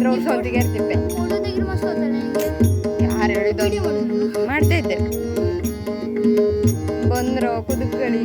ಇದ್ರೆ ಅವ್ರು ಇರ್ತಿದ್ದೆ. ಮಾಡ್ತಾ ಇದ್ದೆ. ಬಂದ್ರೋ ಕುದುಕಳಿ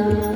Thank you.